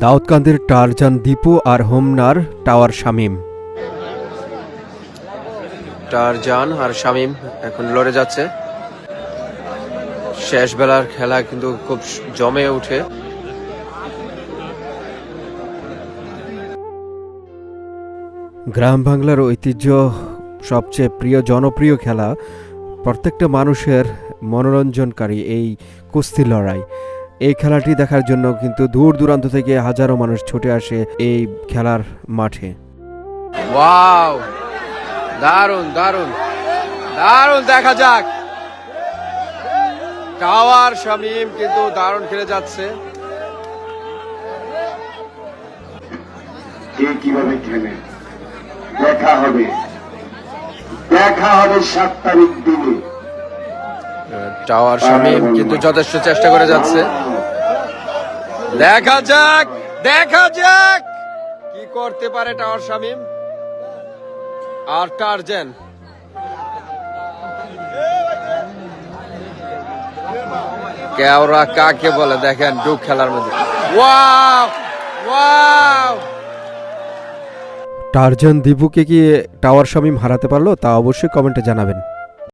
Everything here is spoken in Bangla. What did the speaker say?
দাউদকান্দির টারজান দীপু আর হোমনার টাওয়ার শামিম। টারজান আর শামিম এখন লড়ে যাচ্ছে। শেষ বেলার খেলা কিন্তু খুব জমে উঠে গ্রাম বাংলার ঐতিহ্য সবচেয়ে প্রিয় জনপ্রিয় খেলা প্রত্যেকটা মানুষের মনোরঞ্জনকারী এই কুস্তি লড়াই। এই খেলাটি দেখার জন্য কিন্তু দূর দূরান্ত থেকে হাজারো মানুষ ছুটে আসে এই খেলার মাঠে। ওয়াও! দারুণ দারুণ দারুণ দেখা যাক। টাওয়ার শামিম কিন্তু দারুণ খেলে যাচ্ছে। কে কীভাবে খেলে? দেখা হবে। দেখা হবে সাত তারিখ দিনে। টাওয়ার শামিম কিন্তু যথেষ্ট চেষ্টা করে যাচ্ছে। দেখা যাক দেখা যাক কি করতে পারে টাওয়ার শামিম আর টারজেন কেওরা কাকে বলে দেখেন ডুব খেলার মধ্যে। Wow wow. টারজান দিবুকে কি টাওয়ার শামিম হারাতে পারল তা অবশ্যই কমেন্টে জানাবেন।